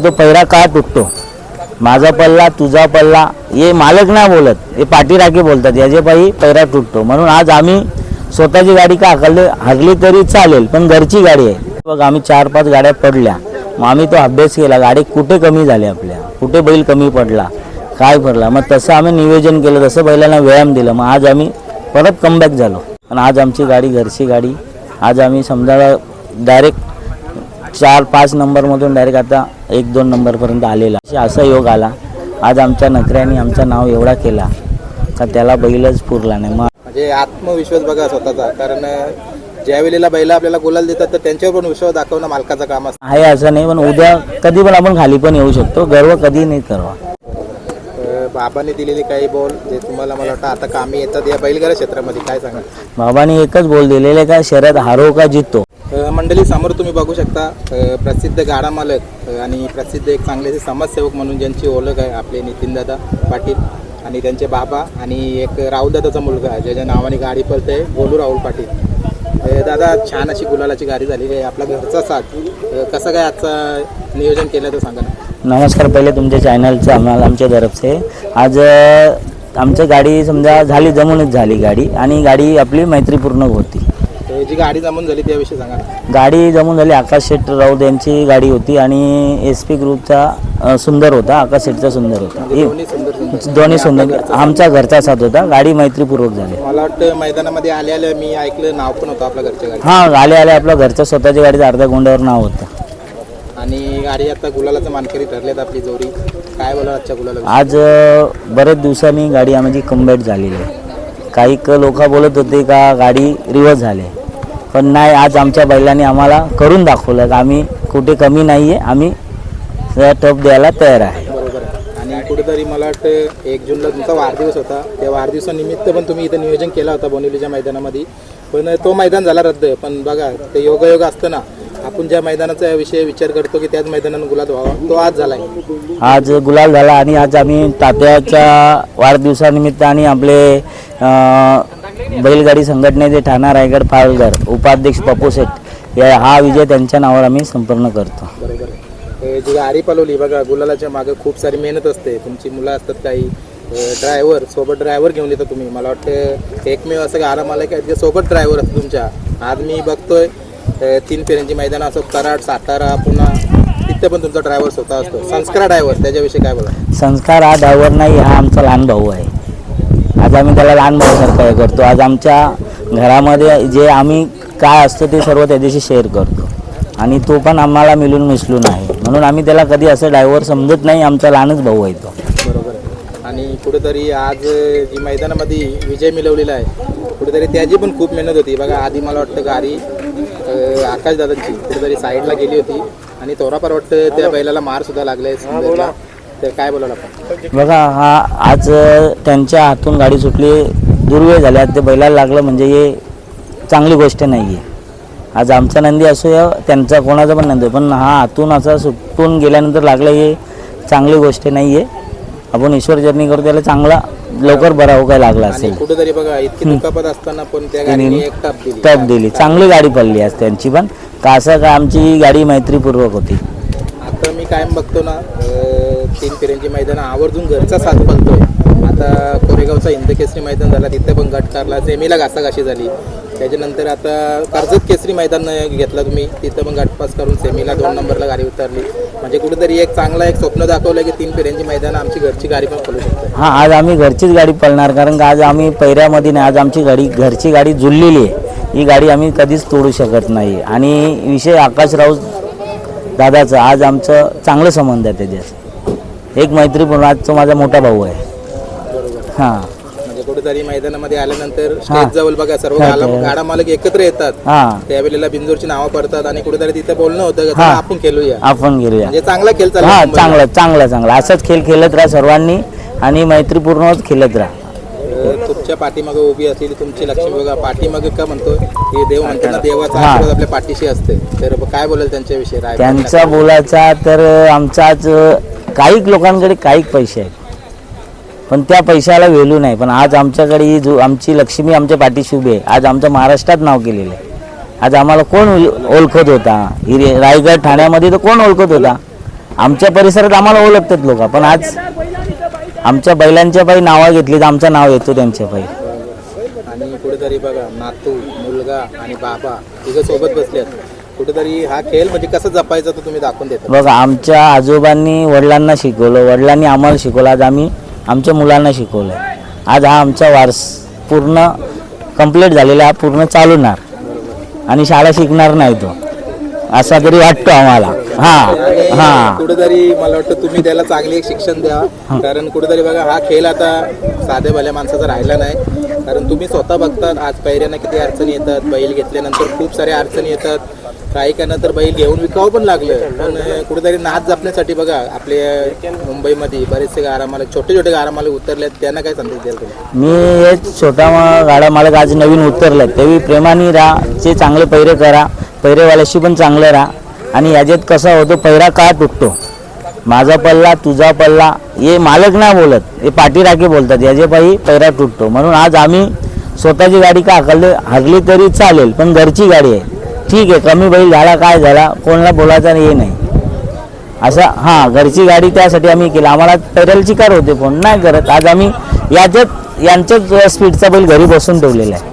तो पैरा का तुटतो? माझा पल्ला तुझा पल्ला हे मालक नाही बोलत. हे पाठीराखे बोलतात. याचे पायी पैरा तुटतो. म्हणून आज आम्ही स्वतःची गाडी का हकल हरली तरी चालेल पण घरची गाडी आहे. बघ आम्ही चार पाच गाड्या पडल्या. मग आम्ही तो अभ्यास केला. गाडी कुठे कमी झाली आपल्या? कुठे बैल कमी पडला? काय पडला? मग तसं आम्ही नियोजन केलं. तसं बैलांना व्यायाम दिला. मग आज आम्ही परत कमबॅक झालो. पण आज आमची गाडी घरची गाडी आज आम्ही समजा डायरेक्ट चार पाच नंबरमधून डायरेक्ट आता एक दोन नंबरपर्यंत आलेला. असा योग आला. आज आमच्या नकऱ्याने आमचं नाव एवढा केला का त्याला बैलच पुरला नाही. मग म्हणजे आत्मविश्वास बघा स्वतःचा. कारण ज्या वेळेला बैला आपल्याला गुलाल देतात तर त्यांच्यावर पण विश्वास दाखवणं मालकाचं काम असतं. आहे असं नाही पण उद्या कधी पण आपण खाली पण येऊ शकतो. गर्व कधी नाही करवा. बाबांनी दिलेले काही बोल जे तुम्हाला मला वाटतं आता कामी येतात या बैलगाडा क्षेत्रामध्ये काय सांगा बाबांनी एकच बोल दिलेले का शर्यत हारो का जितो? मंडळी समोर तुम्ही बघू शकता प्रसिद्ध गाडा मालक आणि प्रसिद्ध एक चांगले समाजसेवक म्हणून ज्यांची ओळख आहे आपले नितीनदादा पाटील आणि त्यांचे बाबा आणि एक राहुलदादाचा मुलगा ज्याच्या नावाने गाडी पळते गोलू राहुल पाटील. दादा छान अशी गुलालाची गाडी झाली आहे आपला घरचा साथ. कसं काय आजचा नियोजन केलं तर सांगा ना. नमस्कार पहिले तुमच्या चॅनलचं आम्हाला आमच्या तरफचे. आज अ, आमची गाडी समजा झाली जमूनच झाली गाडी आणि गाडी आपली मैत्रीपूर्ण होती. जी गाडी जमून झाली त्याविषयी सांगा गाडी जमून झाली आकाश शेट राऊत यांची गाडी होती आणि एस पी ग्रुपचा सुंदर होता आकाश शेटचा सुंदर होता. दोन्ही सुंदर आमचा घरचा साथ होता. गाडी मैत्रीपूर्वक झाली. मला वाटतं मैदानामध्ये आले आले मी ऐकलं नाव पण होतं आपल्या घरच्या गाडी हां आले आले आपलं घरच्या स्वतःच्या गाडीचं अर्ध्या गोंड्यावर नाव होतं. आणि गाडी आता गुलालाचं मानकरी ठरलेत आपली जोडी काय बोला आजच्या गुलाला आज बरेच दिवसांनी गाडी आमची कम्बॅट झालेली आहे. काही क लोक बोलत होते का गाडी रिवर्स झाली पण नाही आज आमच्या बैलांनी आम्हाला करून दाखवलं आम्ही कुठे कमी नाही आहे आम्ही टप द्यायला तयार आहे. आणि कुठेतरी मला वाटतं एक जूनला तुमचा वाढदिवस होता. त्या वाढदिवसानिमित्त पण तुम्ही इथं नियोजन केला होता बोनिवलीच्या मैदानामध्ये. पण तो मैदान झाला रद्द. पण बघा ते योगायोग असतं ना आपण ज्या मैदानाचा विषय विचार करतो की त्याच मैदानानं गुलाब व्हावा तो आज झालाय. आज गुलाल झाला आणि आज आम्ही तात्याच्या वाढदिवसानिमित्त आणि आपले बैलगाडी संघटनेचे ठाणा रायगड पालघर उपाध्यक्ष पप्पू शेठ या हा विजय त्यांच्या नावावर आम्ही संपन्न करतो. बरोबर. आहे. जी गाडी पलवली बघा गुलालाच्या मागे खूप सारी मेहनत असते. तुमची मुलं असतात काही. ड्रायव्हर सोबत ड्रायव्हर घेऊन येतो तुम्ही. मला वाटतं एकमेव असं गाडा मला काय जे सोबत ड्रायव्हर असतो तुमच्या. आज मी बघतोय अ, तीन फेऱ्यांची मैदान असो कराड सातारा पुन्हा तिथे पण तुमचा ड्रायव्हर स्वतः असतो. संस्कार ड्रायव्हर त्याच्याविषयी काय बोला संस्कार हा ड्रायव्हर नाही हा आमचा लहान भाऊ आहे. आज आम्ही त्याला लहान भाऊसारखं हे करतो. आज आमच्या घरामध्ये जे आम्ही काय असतो ते सर्व त्याच्याशी शेअर करतो. आणि तो पण आम्हाला मिळून मिसळून आहे म्हणून आम्ही त्याला कधी असं ड्रायव्हर समजत नाही आमचा लहानच भाऊ आहे तो. बरोबर आहे. आणि कुठेतरी आज जी मैदानामध्ये विजय मिळवलेला आहे कुठेतरी त्याची पण खूप मेहनत होती. बघा आधी मला वाटतं गाडी अ, आकाशदादांची कुठेतरी साईडला गेली होती. आणि थोडाफार वाटतं त्या बैलाला मार सुद्धा लागलाय तर काय आपण बघा हा आज त्यांच्या हातून गाडी सुटली दुर्वेळ झाल्या ते बैलाला लागलं म्हणजे हे चांगली गोष्ट नाही आहे आज आमचा नंदी असो या त्यांचा कोणाचा पण नंदी पण हा हातून असा सुटून गेल्यानंतर लागलं हे चांगली गोष्ट नाही आहे आपण ईश्वर जर्नी करतो त्याला चांगला लवकर बरा हो काय लागला आणि असेल कुठेतरी बघा इतकी दुखापत असताना पण त्या गाडीने एक टप दिली. टप दिली. चांगली गाडी पडली आज त्यांची पण. का असं का आमची गाडी मैत्रीपूर्वक होती? आता मी कायम बघतो ना अ, मैदान आवर्जून घरचा साथ पलतोय आता कोरेगावचा हिंद केसरी मैदान झाला तिथे पण गट कारला सेमीला घासाघाशी झाली. त्याच्यानंतर आता कर्जत केसरी मैदान घेतला तुम्ही तिथं पण गटपास करून सेमीला दोन नंबरला गाडी उतरली. म्हणजे कुठेतरी एक चांगला एक स्वप्न दाखवलं की तीन फेऱ्यांची मैदान आमची घरची गाडी पण पळू शकतो. हां आज आम्ही घरचीच गाडी पळणार कारण का आज आम्ही पैऱ्यामध्ये नाही आज आमची गाडी घरची गाडी जुळलेली आहे. ही गाडी आम्ही कधीच तोडू शकत नाही. आणि विषय आकाश राऊत दादाचं आज आमचं चांगलं संबंध आहे त्याच्यात एक मैत्रीपूर्ण आज तो माझा मोठा भाऊ आहे. हां. म्हणजे कुठेतरी मैदानामध्ये आल्यानंतर. स्टेज जवळ बघा सर्व गाडा मालक एकत्र येतात. हां. त्यावेळेला बिंदूरची नावं पडतात आणि कुठेतरी तिथे बोलणं होतं का. चला आपण खेळूया. आपण गेलूया म्हणजे चांगला खेळ चालला हां मुंबईला. चांगलं चांगलं चांगलं. असंच खेळ खेळत राहा सर्वांनी आणि मैत्रीपूर्णच खेळत राहा. अ, तुमच्या पाठीमागे उभी असलेली तुमची लक्ष्मी बघा पाठीमागे का म्हणतो हे देव म्हणतो ना देवाचा हा. आशीर्वाद आपल्या पाठीशी असते. तर काय बोलाल त्यांच्याविषयी? राय त्यांचा बोलायचा तर आमचा आज काही लोकांकडे काही पैसे आहेत. पण त्या पैशाला व्हॅल्यू नाही. पण आज आमच्याकडे ही जो आमची लक्ष्मी आमच्या पाठीशी उभी आहे. आज आमच्या महाराष्ट्रात नाव केलेलं आहे. आज आम्हाला कोण ओल- ओळखत होता? ही रायगड ठाण्यामध्ये तर कोण ओळखत होता? आमच्या परिसरात आम्हाला ओळखतात लोक. पण आज आमच्या बैलांच्या पायी नावं घेतली तर आमचं नाव येतो त्यांच्या पायी. आणि कुठेतरी बघा नातू मुलगा आणि बाबा तिघं सोबत बसलेत. कुठेतरी हा खेळ म्हणजे कसं जपायचा तो तुम्ही दाखवून देता. बघा आमच्या आजोबांनी वडिलांना शिकवलं वडिलांनी आम्हाला शिकवलं आज आम्ही आमच्या मुलांना शिकवलं आज हा आमचा वारस पूर्ण कंप्लीट झालेला हा पूर्ण चालवणार. आणि शाळा शिकणार नाही तो. असा तरी वाटतो आम्हाला. हां हां. कुठेतरी मला वाटतं तुम्ही त्याला चांगले एक शिक्षण द्या. कारण कुठेतरी बघा हा खेळ आता साध्या भल्या माणसाचा राहिला नाही. कारण तुम्ही स्वतः बघतात आज पहिऱ्यांना किती अडचणी येतात बैल घेतल्यानंतर खूप साऱ्या अडचणी येतात. काही कारणं तर बैल घेऊन विकावं पण लागलं. पण कुठेतरी नाच जपण्यासाठी बघा आपले मुंबईमध्ये बरेचसे गाडा मालक छोटे छोटे गाडा मालक उतरलेत त्यांना काय संदेश द्याल तुम्ही? मी हे छोटा गाडा मालक आज नवीन उतरले तेवी प्रेमाने राहा जे चांगले पैरे करा पैरेवाल्याशी पण चांगले राहा. आणि याच्यात कसा होतो पैरा का तुटतो? माझा पल्ला तुझा पल्ला हे मालक नाही बोलत हे पाठीराखे बोलतात याचे पायी पैरा तुटतो. म्हणून आज आम्ही स्वतःची गाडी का हकलली हरली तरी चालेल पण घरची गाडी आहे. ठीक आहे कमी बैल झाला काय झाला कोणाला बोलायचा हे नाही. असं हां घरची गाडी त्यासाठी आम्ही केलं. आम्हाला पैऱ्याला चिकार होते फोन नाही करत. आज आम्ही याच्यात यांच्याच स्पीडचा बैल घरी बसून ठेवलेला आहे.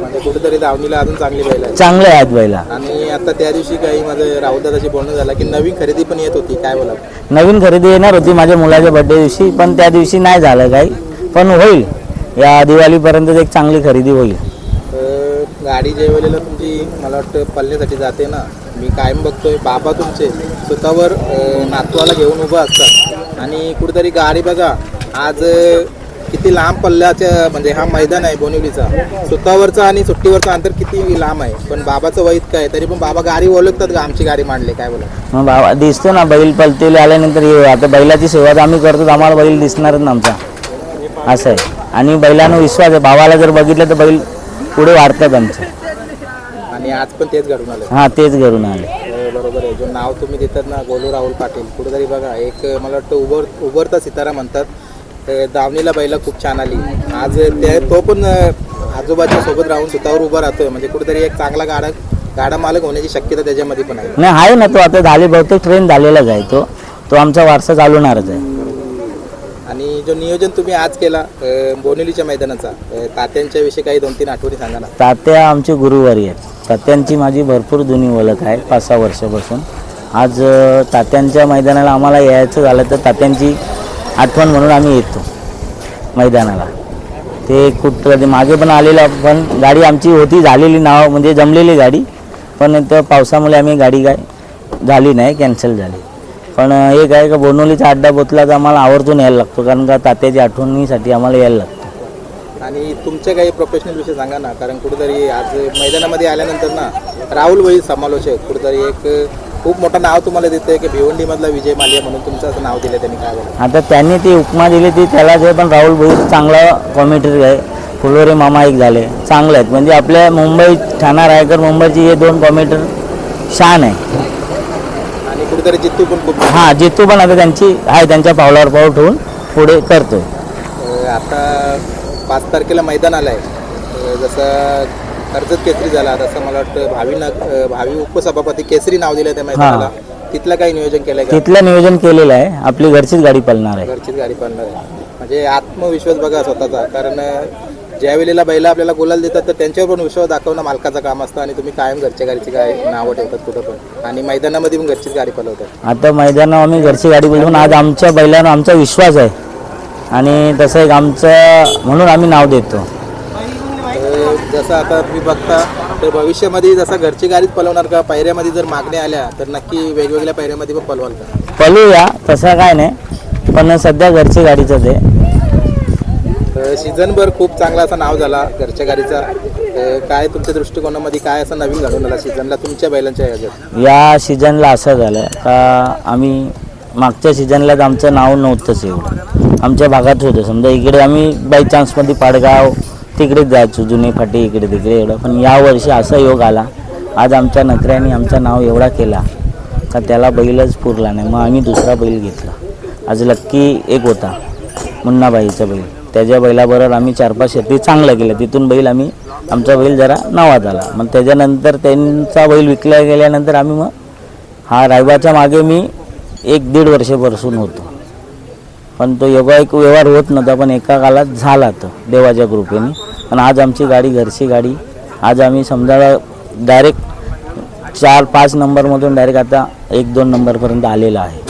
म्हणजे कुठेतरी दावणीला अजून चांगली बैल आहे. चांगले आहेत बैला. आणि आता त्या दिवशी काही माझं राहुलदादाशी बोलणं झालं की नवीन खरेदी पण येत होती. काय बोला नवीन खरेदी येणार होती माझ्या मुलाच्या बड्डे दिवशी पण त्या दिवशी नाही झालं काही. पण होईल. या दिवाळीपर्यंत एक चांगली खरेदी होईल. गाडी ज्या वेळेला तुमची मला वाटतं पल्ल्यासाठी जाते ना. मी कायम बघतोय. बाबा तुमचे स्वतःवर नातवाला घेऊन उभं असतात. आणि कुठेतरी गाडी बघा आज किती लांब पल्ल्याच्या म्हणजे हा मैदान आहे बोनिवलीचा. स्वतःवरचा आणि सुट्टीवरचा अंतर किती लांब आहे. पण बाबाचं वैत काय तरी पण बाबा गाडी ओळखतात का आमची गाडी मांडली? काय बोला मग बाबा दिसतो ना बैल पलतेले आल्यानंतर आता बैलाची सेवा तर आम्ही करतो आम्हाला बैल दिसणारच ना आमचा. असं आहे. आणि बैलांना विश्वास आहे. भावाला जर बघितलं तर बैल पुढे वाढतात आमचे आणि आज पण तेच घडून आलं हां तेच घरून आले हो, बरोबर आहे. जो नाव तुम्ही देतात ना गोलू राहुल पाटील कुठेतरी बघा एक मला वाटतं उभर उभरता सितारा म्हणतात. ते दावणीला बैला खूप छान आली. आज ते तो पण अं, आजोबाच्या सोबत राहून स्वतःवर उभा राहतोय. म्हणजे कुठेतरी एक चांगला गाडा गाडा मालक होण्याची शक्यता त्याच्यामध्ये पण आहे. नाही आहे ना तो. आता झाले बहुतेक ट्रेन झालेलाच आहे तो. तो आमचा वारसा चालवणारच आहे. आणि जो नियोजन तुम्ही आज केला अं, मैदानाचा तात्यांच्या विषयी काही दोन तीन आठवणी सांगा ना. तात्या आमचे गुरुवारी आहेत. तात्यांची माझी भरपूर जुनी ओळख आहे पाच सहा वर्षापासून. आज तात्यांच्या मैदानाला आम्हाला यायचं झालं तर तात्यांची आठवण म्हणून आम्ही येतो मैदानाला. ते कुठं मागे पण आलेलं पण गाडी आमची होती झालेली नाव म्हणजे जमलेली गाडी. पण तर पावसामुळे आम्ही गाडी काय झाली नाही कॅन्सल झाली. पण एक आहे का बोनोलीचा अड्डा बोतला तर आम्हाला आवर्जून यायला लागतो कारण का तात्याच्या आठवणीसाठी आम्हाला यायला लागतं. आणि तुमच्या काही प्रोफेशनल विषय सांगा ना कारण कुठेतरी आज मैदानामध्ये आल्यानंतर ना राहुल वही समालोचक कुठेतरी एक खूप मोठं नाव तुम्हाला देतंय की भिवंडीमधला विजय मालिया म्हणून तुमचं असं नाव दिलं त्यांनी काय आता त्यांनी ती उपमा दिली ती त्यालाच आहे पण राहुल भाई चांगला कॉमेंटरी आहे. फुलवरे मामा एक झाले. चांगले आहेत. म्हणजे आपल्या मुंबई ठाणा रायकर मुंबईची हे दोन कॉमेंटर शान आहे. कुठेतरी जित्तू पण खूप हां जितू पण आता त्यांची आहे त्यांच्या पावलावर पाऊल ठेवून पुढे करतोय. आता पाच तारखेला मैदान आलंय. जसं कर्जत केसरी झाला तसं मला वाटतं भावी भावी उपसभापती केसरी नाव दिलं त्या मैदानाला. तिथलं काही नियोजन केलंय तिथलं नियोजन केलेलं आहे. आपली घरचीच गाडी पळणार आहे. घरचीच गाडी पडणार आहे. म्हणजे आत्मविश्वास बघा स्वतःचा. कारण ज्या वेळेला बैला आपल्याला गुलाल देतात तर त्यांच्यावर पण विश्वास दाखवणं मालकाचं काम असतं आणि तुम्ही कायम घरच्या गाडीची काय नावं ठेवतात कुठं पण. आणि मैदानामध्ये पण घरचीच गाडी पळवतात आता मैदानावर आम्ही घरची गाडी बोलून आज आमच्या बैलांवर आमचा विश्वास आहे. आणि तसं एक आमचं म्हणून आम्ही नाव देतो. जसं आता तुम्ही बघता तर भविष्यामध्ये जसं घरची गाडीच पळवणार का पायऱ्यामध्ये जर मागण्या आल्या तर नक्की वेगवेगळ्या पायऱ्यामध्ये पण पळवाल का? पळूया तसं काय नाही. पण सध्या घरची गाडीचंच आहे. सीझनभर खूप चांगला असा नाव झाला घरच्या गाडीचा. काय तुमच्या दृष्टिकोनामध्ये काय असं नवीन घडून आला सीझनला तुमच्या बैलांच्या ह्याच्यात या सीझनला असं झालं का आम्ही मागच्या सीझनलाच आमचं नाव नव्हतंच एवढं. आमच्या भागात होतं. समजा इकडे आम्ही बाय चान्समध्ये पाडगाव तिकडेच जायचो जुने फाटी इकडे तिकडे एवढं. पण यावर्षी असा योग आला. आज आमच्या नकऱ्याने आमचं नाव एवढा केला का त्याला बैलच पुरला नाही. मग आम्ही दुसरा बैल घेतला. आज लक्की एक होता मुन्नाबाईचा बैल. त्याच्या बैलाबरोबर आम्ही चार पाच शेती चांगलं केलं. तिथून बैल आम्ही आमचा बैल जरा नावात आला. मग त्याच्यानंतर त्यांचा बैल विकला गेल्यानंतर आम्ही मग हा रायबाच्या मागे मी एक दीड वर्षापासून होतो. पण तो योगा एक व्यवहार होत नव्हता पण एका काळात झाला तो देवाच्या कृपेने. पण आज आमची गाडी घरची गाडी आज आम्ही समजा डायरेक्ट चार पाच नंबरमधून डायरेक्ट आता एक दोन नंबरपर्यंत आलेला आहे.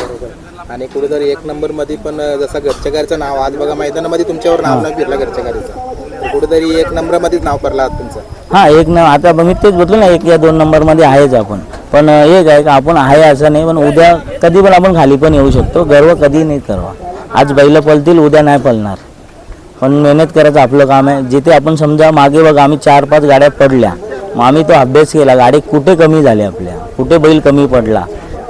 आणि कुठेतरी एक नंबरमध्ये पण जसं घरच्या नाव आज बघा मैदानामध्ये तुमच्यावर नाव नाही फिरलं घरच्यागारीचं कुठेतरी एक नंबरमध्येच नाव पडला आज तुमचं. हा एक न आता मी तेच बोलतो ना एक या दोन नंबरमध्ये आहेच आपण. पण एक आहे का आपण आहे असं नाही पण उद्या कधी पण आपण खाली पण येऊ शकतो गर्व कधी नाही करवा आज बैल पलतील उद्या नाही पलणार पण मेहनत करायचं आपलं काम आहे. जिथे आपण समजा मागे बघा आम्ही चार पाच गाड्या पडल्या. मग आम्ही तो अभ्यास केला गाडी कुठे कमी झाली आपल्या? कुठे बैल कमी पडला?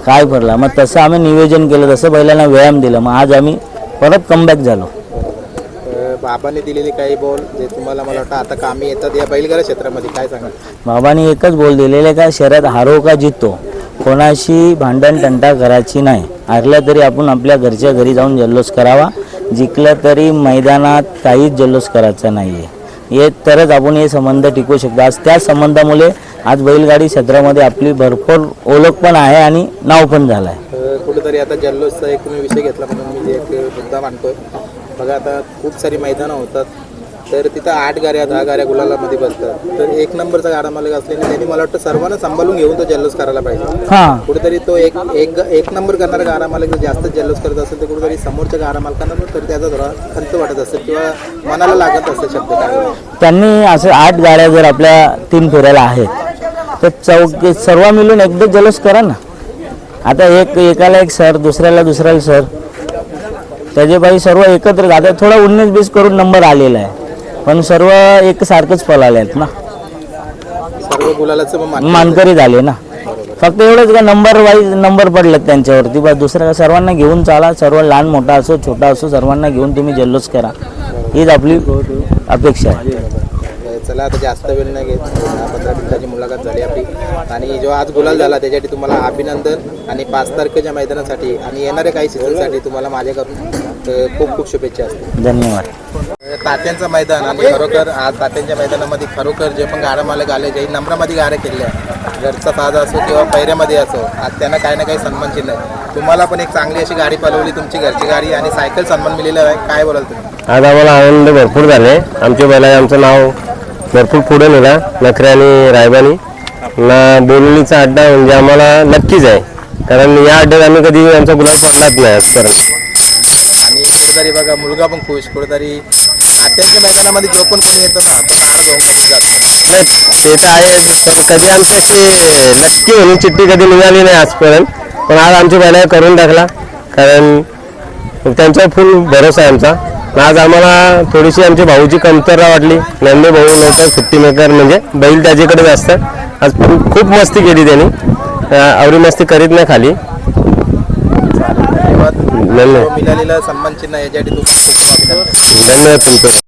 काय पडला मग तसं आम्ही नियोजन केलं तसं बैलांना व्यायाम दिलं. मग आज आम्ही परत कमबॅक झालो. बाबांनी दिलेली काही बोल जे तुम्हाला मला वाटतं आता कामी येतात या बैलगाडा क्षेत्रामध्ये काय सांगा बाबांनी एकच बोल दिलेले का शर्यत हारो का जितो. कोणाशी भांडण तंटा करायची नाही. हारलं तरी आपण आपल्या घरच्या घरी जाऊन जल्लोष करावा. जिंकलं तरी मैदानात काहीच जल्लोष करायचा नाही आहे हे तरच आपण हे संबंध टिकू शकतो. आज त्या संबंधामुळे आज बैलगाडी क्षेत्रामध्ये आपली भरपूर ओळख पण आहे आणि नाव पण झालं आहे कुठेतरी आता जल्लोषचा एक तुम्ही विषय घेतला म्हणून मी एक मुद्दा मांडतोय. बघा आता खूप सारी मैदानं होतात तर तिथं आठ गाड्या दहा गाड्या गुलालामध्ये बसतात. तर एक नंबरचा गाडा मालक असल्याने त्यांनी मला वाटतं सर्वांना सांभाळून घेऊन तो जल्लोष करायला पाहिजे. हां. कुठेतरी तो एक एक एक नंबर करणारा गाडा मालक जर जास्त जल्लोष करत असेल तर कुठेतरी समोरच्या गाडा मालकांना पण तरी त्याचा थोडा खंत वाटत असेल किंवा मनाला लागत असेल शब्द काय त्यांनी असं आठ गाड्या जर आपल्या तीन फेऱ्याला आहेत तर चौक सर्व मिळून एकदा जल्लोष करा ना. आता एक एकाला एक सर दुसऱ्याला दुसऱ्याला सर. त्याचे बाई सर्व एकत्र आता थोडा उन्नीस बीस करून नंबर आलेला आहे. पण सर्व एकसारखंच पळाले आहेत ना. सर्व गुलालाचं मानकरी झाले ना. फक्त एवढंच का नंबर वाईज नंबर पडलेत त्यांच्यावरती. बस दुसरं काय सर्वांना घेऊन चाला. सर्व लहान मोठा असो छोटा असो सर्वांना घेऊन तुम्ही जल्लोष करा. हीच आपली अपेक्षा आहे. चला आता जास्त वेळ नाही घेत. दहा पंधरा मिनिटाची मुलाखत झाली आपली. आणि जो आज गुलाल झाला त्याच्यासाठी तुम्हाला अभिनंदन आणि पाच तारखेच्या मैदानासाठी आणि येणाऱ्या काही सीझनसाठी तुम्हाला माझ्याकडून खूप खूप शुभेच्छा असतील. धन्यवाद. तात्यांचं मैदान आणि खरोखर आज तात्यांच्या मैदानामध्ये खरोखर जे पण गाड्या मालक आले जे नंबरामध्ये गाड्या केल्या घरचा साधा असो किंवा पैऱ्यामध्ये असो आज त्यांना काही ना काही सन्मान चिन्ह तुम्हाला पण एक चांगली अशी गाडी पलवली तुमची घरची गाडी आणि सायकल सन्मान मिळलेला आहे. काय बोलाल तुम्ही? आज आम्हाला आनंद भरपूर झाले. आमच्या बैलाने आमचं नाव भरपूर पुढे नेला नखरे आणि रायबानी. ना बोलणीचा अड्डा म्हणजे आम्हाला नक्कीच आहे. कारण या अड्ड्यात आम्ही कधी आमचा गुलाब पाडलाच नाही आजपर्यंत आणि कुठेतरी बघा मुलगा पण खुश कुठेतरी तात्यांच्या मैदानामध्ये जो पण कोणी येतो ना जातो ते तर आहे पण कधी आमचं ते नक्की म्हणून चिठ्ठी कधी निघाली नाही आजपर्यंत. पण आज आमच्या बैला करून टाकला. कारण त्यांच्यावर फुल भरोसा आहे आमचा. आज आम्हाला थोडीशी आमची भाऊची कमतरता वाटली. नंदे भाऊ नव्हतं सुट्टी मेकर म्हणजे बैल त्याच्याकडेच असतं. आज खूप खूप मस्ती केली त्यांनी. आवडी मस्ती करीत नाही खाली. धन्यवाद. मिळालेला सन्मान चिन्ह याच्यासाठी धन्यवाद तुमचं.